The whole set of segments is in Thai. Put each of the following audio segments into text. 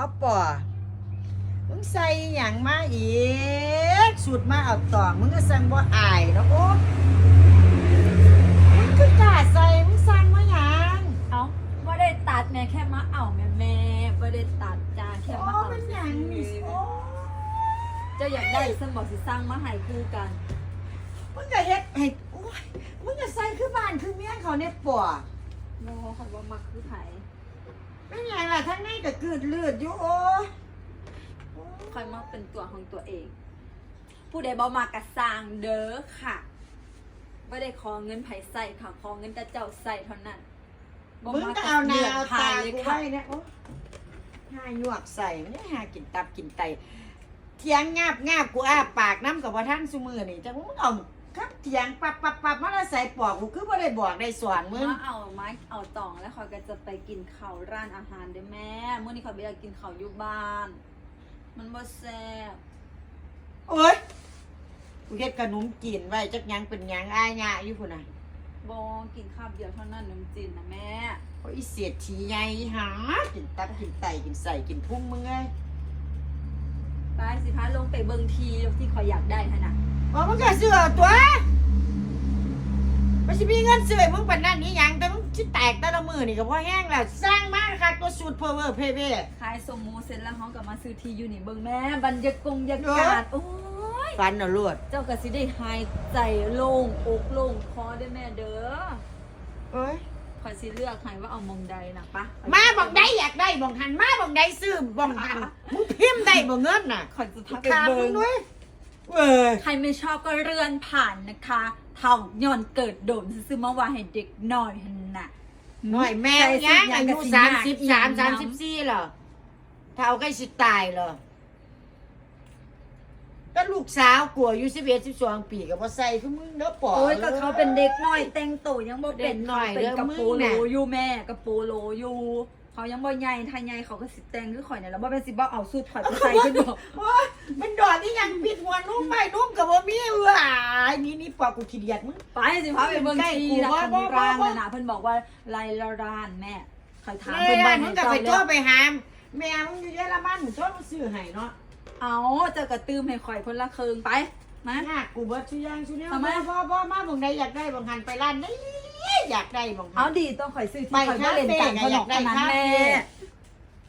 เอาป่อมึงใส่หยังมาอีกสุดมาเอาต่อมึงก็สั่งบ่อายเนาะโอ้มึงคือกล้าใส่มึงสั่งมาหยังเอาไม่ได้ตัดแม่แค่มาเอาแม่แม่ไม่ได้ตัดจ้าแค่โอ้มาเอามันหยังนี่โอ้เจ้าอยากได้สมบอกสิสร้างมาให้คู่กัน มึงก็เฮ็ดให้โอ้ยมึงก็ใส่คือบ้านคือเมียเขาเนี่ยป่อโมคอยว่ามักคือไผ ไม่หยังล่ะทั้งในก็กืดเลือดอยู่โอ้โอ้คอยมาเป็นตัวของตัวเอง ผู้ใดบ่มากระสร้างเด้อค่ะไม่ได้ขอเงินไผใส่ค่ะขอเงินแต่เจ้าใส่เท่านั้นบ่มึงมาก็เอาหนาดืเอาผ่ตาเลยกูค่ะไว้เนี่ยโอ้หาหยวกใส่มันเนี่ยหากินตับกินไตเถียงงาบงาบกูอ้าปากน้ำกับว่าท่านซุมือนี่จังมึงเอา ครับเถียงปับปับปับมาแล้วใส่ปอกกูคือบ่ได้บอกได้สอนมึงมาเอาไม้เอาตองแล้วคอยก็จะไปกินข้าวร้านอาหารเด้อแม่เมื่อนี้คอยไปอยากกินข้าวอยู่บ้าน มันบ่แซ่บโอ้ยกูเฮ็ดขนมจีนไว้จักหยังเป็นหยังอ้ายหยาอยู่พุ่นน่ะบ่กินข้าวเดียวเท่านั้นน้ำจีนนะแม่โอ้ยเสียดทีใหญ่หากินตับกินไตกินใส่กินพุ่งมึงเอ้ยไปสิพาลงไปเบิ่งทีที่คอยอยากได้ขนาด ว่ามึงก็ซื้อเอาตัวมันสิมีเงินซื้อให้มึงปานนั้นนี่หยังแต่มึงสิแตกแต่ละมือนี่ก็พอแห้งแล้วสร้างมากค่ะตัวสูตรเพอเวอร์เพเวขายสมมูเสร็จแล้วเฮาก็มาซื้อทีอยู่นี่เบิ่งแม่บรรยากงยากาศโอ้ยฟันน่ะลวดเจ้าก็สิได้หายใจโล่งอกโล่งคอได้แม่เด้อเอ้ยคอยสิเลือกให้ว่าเอามองใดนะปะมาบอกได้อยากได้บอกหันมาบอกได้ซื้อบอกหันมึงพิมพ์ได้บอกเงินน่ะคอยจะทักไปถามมึเบิ่งงด้วย เว้ยใครไม่ชอบก็เลื่อนผ่านนะคะเท่าย้อนเกิดโดนซื้อมาว่าให้เด็กน้อยหั่นน่ะ หน่อยแม่ใส่ยังสุดอายุกะสามสิบอีสามหสามน้ำสิบสี่เหรอเท่าใกล้สิตายเหรอก็ลูกสาวกลัวอยู่สิบเอ็ดสิบสองปีกับว่าใส่คือมึงเด้อปอ โอ้ยก็เขาเป็นเด็กน้อยแต่งตัวยังบ่เด็เป็นกน้อยเป็นเด้อกระมึงโปรงโลน่ะ อยู่แม่กระโปรงโลอยู่ เขายังบ่ใหญ่ถ้าใหญ่เขาก็สิแต่งคือข่อยเนี่ยแล้วบ่เป็นสิบ่เอาสูตรข่อยไปใส่ขึ้นบ่โอ้ยมันดอดที่ยังปิดหัวนุ่มไม่นุ่มกับว่ามีเอ้ยนี่นี่ปอกกูขี้เดียดมึง ไปสิพาไปเบิ่งใกล้ทีกูนะว่าคันว่าร้านว่าน่ะนะเพิ่นบอกว่าไลละร้านแม่ข่อยถามเพิ่เพิ่นนบ้าบ้านนมึให้งก็เจ้าไปแล้โทรวไปหามแม่มึงอยู่เยอรมันมึงโทรมาซื้อให้เนาะเอาเจ้าก็ตื้มให้ข่อยคนละครึ่งไปมาหากกูเบิดชื่อย่างชื่อเนี้ยทำไมพ่อพ่อมาบ่งใดอยากได้บ่งหันไปร้านนี้ อยากได้บ่งหัเอานดีต้องข่อยซื้อที่ไปข่อยบ่เล่นการขนมขนาดแม่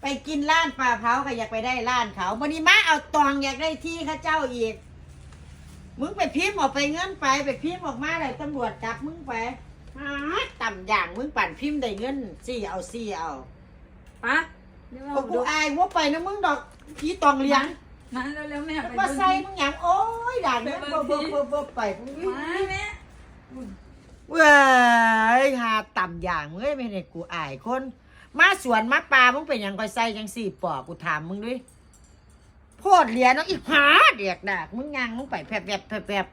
ไปกินร้านปลาเผาก็อยากไปได้ร้านเขาวันนี้มาเอาตองอยากได้ที่เข้าเจ้าอีก มึงไปพิมพ์ออกไปเงินไปไปพิมพ์ออกมาเลยตำรวจจับมึงไปหาต่ำอย่างมึงปั่นพิมพ์ได้เงินสี่เอาสี่เอาปะเดี๋ยวก็เรากูดูอายว่าไปนะมึงดอกพี่ตองเลี้ยงมาเร็วๆแม่ไปว่าเบิ่งใส่ทีมึงหยังโอ้ยด่าเงินไปเบิ่เบิ่บงเบิ่บสิเบิ่บเบิ่บไปมึงมาแม่ เว้ยหาต่ำอย่างเว้ยไม่ได้กูอายคน มาสวนมาปลามึงเป็นยังก็ใส่ยังสี่ปอกกูถามมึงด้วยโพดเหรียญเนาะอีกหาเดียกดากมึงยังมึงไปแผลบแผลบแผลบแผลบ